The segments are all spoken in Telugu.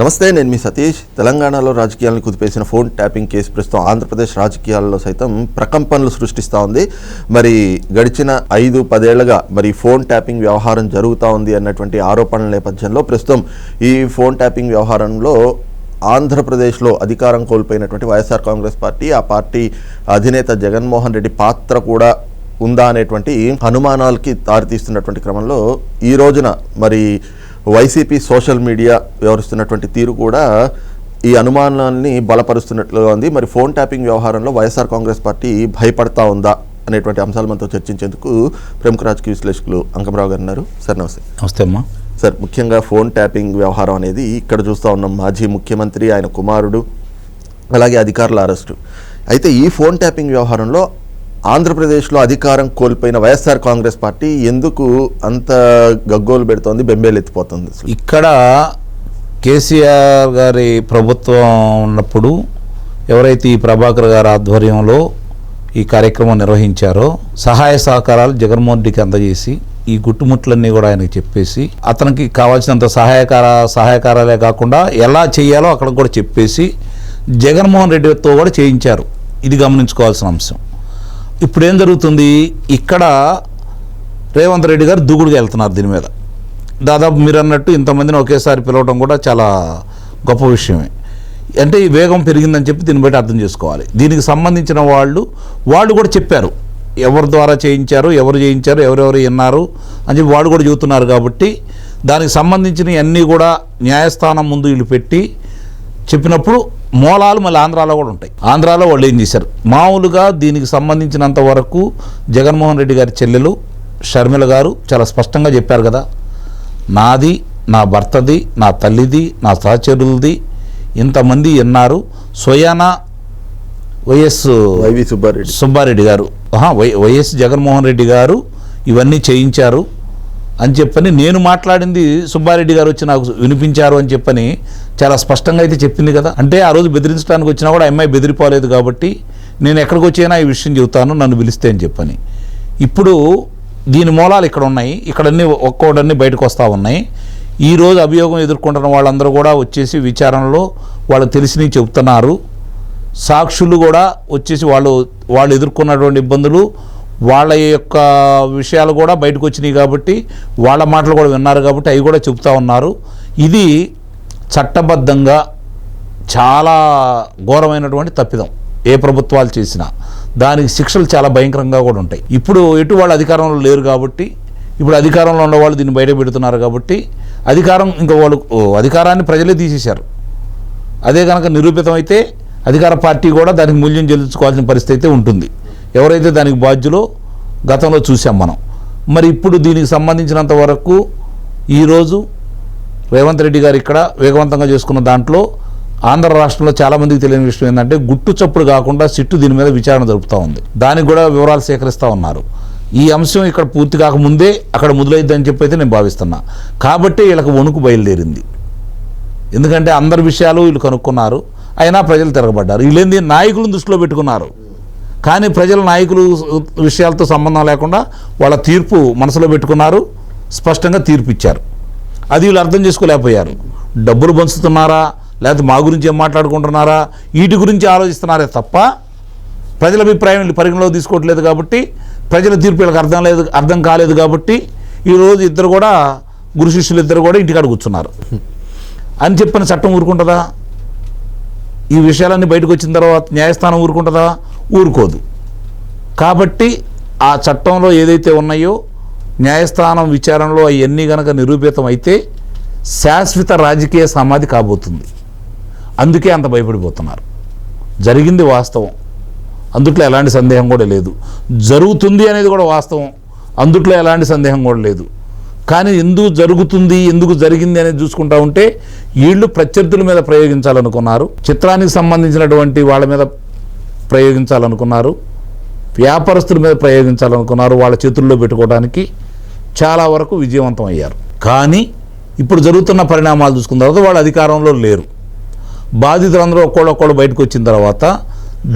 నమస్తే నేను మీ సతీష్. తెలంగాణలో రాజకీయాలను కుదిపేసిన ఫోన్ ట్యాపింగ్ కేసు ప్రస్తుతం ఆంధ్రప్రదేశ్ రాజకీయాల్లో సైతం ప్రకంపనలు సృష్టిస్తూ ఉంది. మరి గడిచిన ఐదు పదేళ్ళుగా మరి ఫోన్ ట్యాపింగ్ వ్యవహారం జరుగుతూ ఉంది అన్నటువంటి ఆరోపణల నేపథ్యంలో ప్రస్తుతం ఈ ఫోన్ ట్యాపింగ్ వ్యవహారంలో ఆంధ్రప్రదేశ్లో అధికారం కోల్పోయినటువంటి వైఎస్ఆర్ కాంగ్రెస్ పార్టీ ఆ పార్టీ అధినేత జగన్మోహన్ రెడ్డి పాత్ర కూడా ఉందా అనేటువంటి అనుమానాలకి దారితీస్తున్నటువంటి క్రమంలో ఈ రోజున మరి వైసీపీ సోషల్ మీడియా వ్యవహరిస్తున్నటువంటి తీరు కూడా ఈ అనుమానాన్ని బలపరుస్తున్నట్లుగా ఉంది. మరి ఫోన్ ట్యాపింగ్ వ్యవహారంలో వైఎస్ఆర్ కాంగ్రెస్ పార్టీ భయపడతా ఉందా అనేటువంటి అంశాలు మనతో చర్చించేందుకు ప్రముఖ రాజకీయ విశ్లేషకులు అంకమరావు గారు ఉన్నారు. సార్ నమస్తే. నమస్తే అమ్మా. సార్ ముఖ్యంగా ఫోన్ ట్యాపింగ్ వ్యవహారం అనేది ఇక్కడ చూస్తూ ఉన్నాం. మాజీ ముఖ్యమంత్రి ఆయన కుమారుడు అలాగే అధికారుల అరెస్టు. అయితే ఈ ఫోన్ ట్యాపింగ్ వ్యవహారంలో ఆంధ్రప్రదేశ్లో అధికారం కోల్పోయిన వైఎస్ఆర్ కాంగ్రెస్ పార్టీ ఎందుకు అంత గగ్గోలు పెడుతోంది బెంబేలెత్తిపోతుంది ఇక్కడ కేసీఆర్ గారి ప్రభుత్వం ఉన్నప్పుడు ఎవరైతే ఈ ప్రభాకర్ గారి ఆధ్వర్యంలో ఈ కార్యక్రమం నిర్వహించారో సహాయ సహకారాలు జగన్మోహన్ రెడ్డికి అందజేసి ఈ గుట్టుముట్లన్నీ కూడా ఆయనకి చెప్పేసి అతనికి కావాల్సినంత సహాయకార సహాయకారాలే కాకుండా ఎలా చేయాలో అక్కడ కూడా చెప్పేసి జగన్మోహన్ రెడ్డితో కూడా చేయించారు. ఇది గమనించుకోవాల్సిన అంశం. ఇప్పుడు ఏం జరుగుతుంది? ఇక్కడ రేవంత్ రెడ్డి గారు దూకుడుగా వెళ్తున్నారు దీని మీద. దాదాపు మీరు అన్నట్టు ఇంతమందిని ఒకేసారి పిలవడం కూడా చాలా గొప్ప విషయమే. అంటే ఈ వేగం పెరిగిందని చెప్పి దీన్ని బట్టి అర్థం చేసుకోవాలి. దీనికి సంబంధించిన వాళ్ళు వాళ్ళు కూడా చెప్పారు. ఎవరి ద్వారా చేయించారు ఎవరు చేయించారు ఎవరెవరు విన్నారు అని చెప్పి వాళ్ళు కూడా చెబుతున్నారు కాబట్టి దానికి సంబంధించిన అన్నీ కూడా న్యాయస్థానం ముందు వీళ్ళు పెట్టి చెప్పినప్పుడు మూలాలు మళ్ళీ ఆంధ్రాలో కూడా ఉంటాయి. ఆంధ్రాలో వాళ్ళు ఏం చేశారు? మామూలుగా దీనికి సంబంధించినంత వరకు జగన్మోహన్ రెడ్డి గారి చెల్లెలు షర్మిల గారు చాలా స్పష్టంగా చెప్పారు కదా నాది నా భర్తది నా తల్లిది నా సహచరులది ఇంతమంది విన్నారు స్వయాన వైఎస్ వైవి సుబ్బారెడ్డి. సుబ్బారెడ్డి గారు వైఎస్ జగన్మోహన్ రెడ్డి గారు ఇవన్నీ చేయించారు. అని చెప్పని నేను మాట్లాడింది సుబ్బారెడ్డి గారు వచ్చి నాకు వినిపించారు అని చెప్పని చాలా స్పష్టంగా అయితే చెప్పింది కదా. అంటే ఆ రోజు బెదిరించడానికి వచ్చినా కూడా ఆ అమ్మాయి బెదిరిపోలేదు కాబట్టి నేను ఎక్కడికి వచ్చినా ఈ విషయం చెబుతాను నన్ను పిలిస్తే అని చెప్పని. ఇప్పుడు దీని మూలాలు ఇక్కడ ఉన్నాయి. ఇక్కడన్నీ ఒక్కోడన్నీ బయటకు వస్తూ ఉన్నాయి. ఈ రోజు అభియోగం ఎదుర్కొంటున్న వాళ్ళందరూ కూడా వచ్చేసి విచారణలో వాళ్ళు తెలిసినవి చెబుతున్నారు. సాక్షులు కూడా వచ్చేసి వాళ్ళు వాళ్ళు ఎదుర్కొన్నటువంటి ఇబ్బందులు వాళ్ళ యొక్క విషయాలు కూడా బయటకు వచ్చినాయి కాబట్టి వాళ్ళ మాటలు కూడా విన్నారు కాబట్టి అవి కూడా చెబుతూ ఉన్నారు. ఇది చట్టబద్ధంగా చాలా ఘోరమైనటువంటి తప్పిదం. ఏ ప్రభుత్వాలు చేసినా దానికి శిక్షలు చాలా భయంకరంగా కూడా ఉంటాయి. ఇప్పుడు ఎటు వాళ్ళు అధికారంలో లేరు కాబట్టి ఇప్పుడు అధికారంలో ఉన్నవాళ్ళు దీన్ని బయట పెడుతున్నారు కాబట్టి అధికారం ఇంకా వాళ్ళు అధికారాన్ని ప్రజలే తీసేశారు. అదే కనుక నిరూపితమైతే అధికార పార్టీ కూడా దానికి మూల్యం చెల్లించుకోవాల్సిన పరిస్థితి అయితే ఉంటుంది. ఎవరైతే దానికి బాధ్యులో గతంలో చూసాం మనం. మరి ఇప్పుడు దీనికి సంబంధించినంత వరకు ఈరోజు రేవంత్ రెడ్డి గారు ఇక్కడ వేగవంతంగా చేసుకున్న దాంట్లో ఆంధ్ర రాష్ట్రంలో చాలామందికి తెలియని విషయం ఏంటంటే గుట్టు చప్పుడు కాకుండా సిట్టు దీని మీద విచారణ జరుపుతూ ఉంది. దానికి కూడా వివరాలు సేకరిస్తూ ఉన్నారు. ఈ అంశం ఇక్కడ పూర్తి కాకముందే అక్కడ మొదలైద్దని చెప్పి అయితే నేను భావిస్తున్నా. కాబట్టి వీళ్ళకి వణుకు బయలుదేరింది. ఎందుకంటే అందరి విషయాలు వీళ్ళు కనుక్కున్నారు. అయినా ప్రజలు తిరగబడ్డారు. వీళ్ళేంది? నాయకులను దృష్టిలో పెట్టుకున్నారు. కానీ ప్రజల నాయకులు విషయాలతో సంబంధం లేకుండా వాళ్ళ తీర్పు మనసులో పెట్టుకున్నారు స్పష్టంగా తీర్పు ఇచ్చారు అది వీళ్ళు అర్థం చేసుకోలేకపోయారు. డబ్బులు పంచుతున్నారా? లేకపోతే మా గురించి ఏం మాట్లాడుకుంటున్నారా? వీటి గురించి ఆలోచిస్తున్నారే తప్ప ప్రజల అభిప్రాయం వీళ్ళు తీసుకోవట్లేదు కాబట్టి ప్రజల తీర్పు వీళ్ళకి అర్థం లేదు అర్థం కాలేదు కాబట్టి ఈరోజు ఇద్దరు కూడా గురు శిష్యులు ఇద్దరు కూడా ఇంటికాడ కూర్చున్నారు. అని చెప్పిన చట్టం ఊరుకుంటుందా? ఈ విషయాలన్నీ బయటకు వచ్చిన తర్వాత న్యాయస్థానం ఊరుకుంటుందా? ఊరుకోదు. కాబట్టి ఆ చట్టంలో ఏదైతే ఉన్నాయో న్యాయస్థానం విచారణలో అవన్నీ గనక నిరూపితం అయితే శాశ్వత రాజకీయ సమాధి కాబోతుంది. అందుకే అంత భయపడిపోతున్నారు. జరిగింది వాస్తవం. అందుట్లో ఎలాంటి సందేహం కూడా లేదు. జరుగుతుంది అనేది కూడా వాస్తవం. అందుట్లో ఎలాంటి సందేహం కూడా లేదు. కానీ ఎందుకు జరుగుతుంది ఎందుకు జరిగింది అనేది చూసుకుంటా ఉంటే వీళ్ళు ప్రత్యర్థుల మీద ప్రయోగించాలనుకున్నారు. చిత్రానికి సంబంధించినటువంటి వాళ్ళ మీద ప్రయోగించాలనుకున్నారు వ్యాపారస్తుల మీద ప్రయోగించాలనుకున్నారు వాళ్ళ చేతుల్లో పెట్టుకోవడానికి చాలా వరకు విజయవంతం అయ్యారు. కానీ ఇప్పుడు జరుగుతున్న పరిణామాలు చూసుకున్న తర్వాత వాళ్ళు అధికారంలో లేరు. బాధితులందరూ ఒక్కడొక్కడు బయటకు వచ్చిన తర్వాత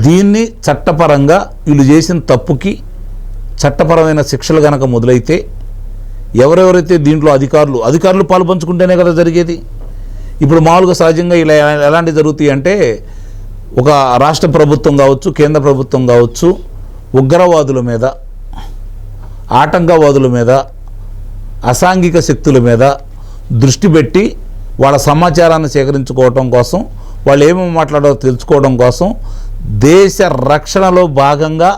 దీన్ని చట్టపరంగా వీళ్ళు చేసిన తప్పుకి చట్టపరమైన శిక్షలు కనుక మొదలైతే ఎవరెవరైతే దీంట్లో అధికారులు అధికారులు పాలుపంచుకుంటేనే కదా జరిగేది? ఇప్పుడు మామూలుగా సహజంగా ఇలా ఎలాంటివి జరుగుతాయి అంటే ఒక రాష్ట్ర ప్రభుత్వం కావచ్చు కేంద్ర ప్రభుత్వం కావచ్చు ఉగ్రవాదుల మీద ఆటంకవాదుల మీద అసాంఘిక శక్తుల మీద దృష్టి పెట్టి వాళ్ళ సమాచారాన్ని సేకరించుకోవటం కోసం వాళ్ళు ఏమేమి మాట్లాడారో తెలుసుకోవడం కోసం దేశ రక్షణలో భాగంగా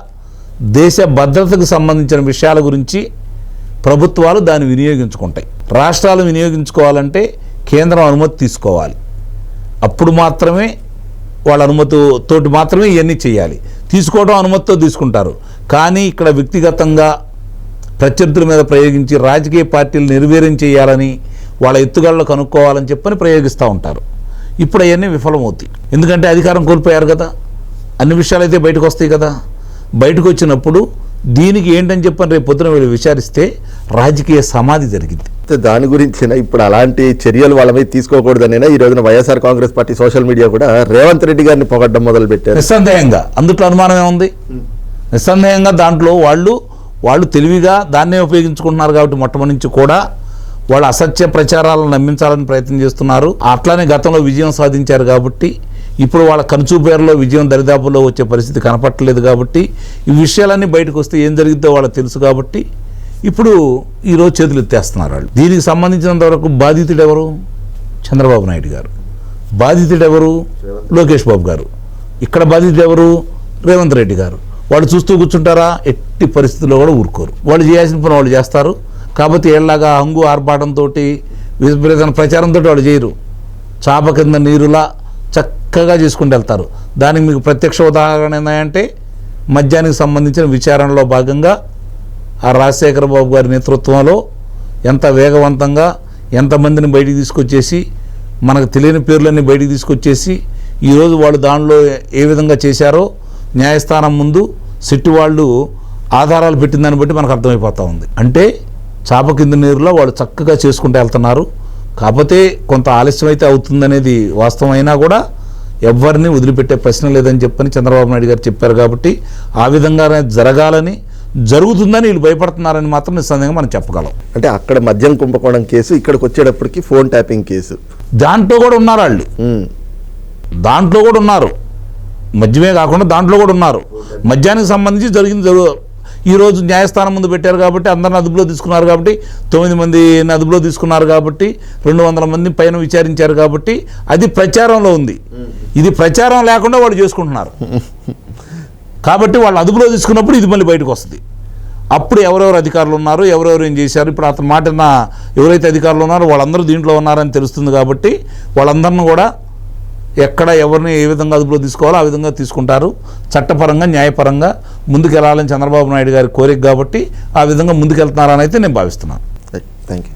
దేశ భద్రతకు సంబంధించిన విషయాల గురించి ప్రభుత్వాలు దాన్ని వినియోగించుకుంటాయి. రాష్ట్రాలు వినియోగించుకోవాలంటే కేంద్రం అనుమతి తీసుకోవాలి. అప్పుడు మాత్రమే వాళ్ళ అనుమతి తోటి మాత్రమే ఇవన్నీ చేయాలి. తీసుకోవడం అనుమతితో తీసుకుంటారు. కానీ ఇక్కడ వ్యక్తిగతంగా ప్రత్యర్థుల మీద ప్రయోగించి రాజకీయ పార్టీలు నిర్వీర్యం చేయాలని వాళ్ళ ఎత్తుగడలు కనుక్కోవాలని చెప్పని ప్రయోగిస్తూ ఉంటారు. ఇప్పుడు అవన్నీ విఫలమవుతాయి. ఎందుకంటే అధికారం కోల్పోయారు కదా. అన్ని విషయాలు అయితే బయటకు వస్తాయి కదా. బయటకు వచ్చినప్పుడు దీనికి ఏంటని చెప్పని రేపు పొద్దున వీళ్ళు విచారిస్తే రాజకీయ సమాధి జరిగింది. దాని గురించిన? ఇప్పుడు అలాంటి చర్యలు వాళ్ళ మీద తీసుకోకూడదనేనా? ఈ రోజున YSR Congress party social media కూడా రేవంత్ రెడ్డి గారిని పొగడ్డం మొదలు పెట్టారు నిస్సందేహంగా. అందుట్లో అనుమానం ఏముంది? నిస్సందేహంగా దాంట్లో వాళ్ళు వాళ్ళు తెలివిగా దాన్నే ఉపయోగించుకుంటున్నారు కాబట్టి మొట్టమొదటి నుంచి కూడా వాళ్ళు అసత్య ప్రచారాలను నమ్మించాలని ప్రయత్నం చేస్తున్నారు. అట్లానే గతంలో విజయం సాధించారు కాబట్టి ఇప్పుడు వాళ్ళ కంచు పేరులో విజయం దరిదాపుల్లో వచ్చే పరిస్థితి కనపట్టలేదు కాబట్టి ఈ విషయాలన్నీ బయటకు వస్తే ఏం జరిగిద్దో వాళ్ళకి తెలుసు కాబట్టి ఇప్పుడు ఈరోజు చేతులు ఎత్తేస్తున్నారు వాళ్ళు. దీనికి సంబంధించినంత వరకు బాధితుడు ఎవరు చంద్రబాబు నాయుడు గారు. బాధితుడు ఎవరు లోకేష్ బాబు గారు. ఇక్కడ బాధితుడు ఎవరు రేవంత్ రెడ్డి గారు. వాళ్ళు చూస్తూ కూర్చుంటారా? ఎట్టి పరిస్థితుల్లో కూడా ఊరుకోరు. వాళ్ళు చేయాల్సిన పని వాళ్ళు చేస్తారు. కాకపోతే ఏళ్ళలాగా హంగు ఆర్భాటంతో విపరీతమైన ప్రచారంతో వాళ్ళు చేయరు. చాప కింద నీరులా చక్కగా చేసుకుంటూ వెళ్తారు. దానికి మీకు ప్రత్యక్ష ఉదాహరణ ఏంటంటే మద్యానికి సంబంధించిన విచారణలో భాగంగా ఆ రాజశేఖర బాబు గారి నేతృత్వంలో ఎంత వేగవంతంగా ఎంతమందిని బయటికి తీసుకొచ్చేసి మనకు తెలియని పేర్లన్నీ బయటికి తీసుకొచ్చేసి ఈరోజు వాళ్ళు దానిలో ఏ విధంగా చేశారో న్యాయస్థానం ముందు సిట్టి వాళ్ళు ఆధారాలు పెట్టిన దాన్ని బట్టి మనకు అర్థమైపోతూ ఉంది. అంటే చాప కింద నీరులో వాళ్ళు చక్కగా చేసుకుంటూ వెళ్తున్నారు. కాకపోతే కొంత ఆలస్యం అయితే అవుతుందనేది వాస్తవమైనా కూడా ఎవరిని వదిలిపెట్టే ప్రశ్న లేదని చెప్పని చంద్రబాబు నాయుడు గారు చెప్పారు కాబట్టి ఆ విధంగానే జరగాలని జరుగుతుందని వీళ్ళు భయపడుతున్నారని మాత్రం నిస్సందేహంగా మనం చెప్పగలం. అంటే అక్కడ మద్యం కుంభకోణం కేసు ఇక్కడికి వచ్చేటప్పటికి ఫోన్ ట్యాపింగ్ కేసు. దాంట్లో కూడా ఉన్నారు వాళ్ళు. దాంట్లో కూడా ఉన్నారు. మద్యమే కాకుండా దాంట్లో కూడా ఉన్నారు. మద్యానికి సంబంధించి జరిగింది జరుగు ఈరోజు న్యాయస్థానం ముందు పెట్టారు కాబట్టి అందరిని అదుపులో తీసుకున్నారు కాబట్టి తొమ్మిది మందిని అదుపులో తీసుకున్నారు కాబట్టి రెండు వందల మంది పైన విచారించారు కాబట్టి అది ప్రచారంలో ఉంది. ఇది ప్రచారం లేకుండా వాళ్ళు చేసుకుంటున్నారు. కాబట్టి వాళ్ళు అదుపులో తీసుకున్నప్పుడు ఇది మళ్ళీ బయటకు వస్తుంది. అప్పుడు ఎవరెవరు అధికారులు ఉన్నారు ఎవరెవరు ఏం చేశారు? ఇప్పుడు అతను మాటన ఎవరైతే అధికారులు ఉన్నారో వాళ్ళందరూ దీంట్లో ఉన్నారని తెలుస్తుంది కాబట్టి వాళ్ళందరిని కూడా ఎక్కడ ఎవరిని ఏ విధంగా అదుపులో తీసుకోవాలో ఆ విధంగా తీసుకుంటారు. చట్టపరంగా న్యాయపరంగా ముందుకెళ్ళాలని చంద్రబాబు నాయుడు గారి కోరిక కాబట్టి ఆ విధంగా ముందుకెళ్తున్నారని అయితే నేను భావిస్తున్నాను. Thank you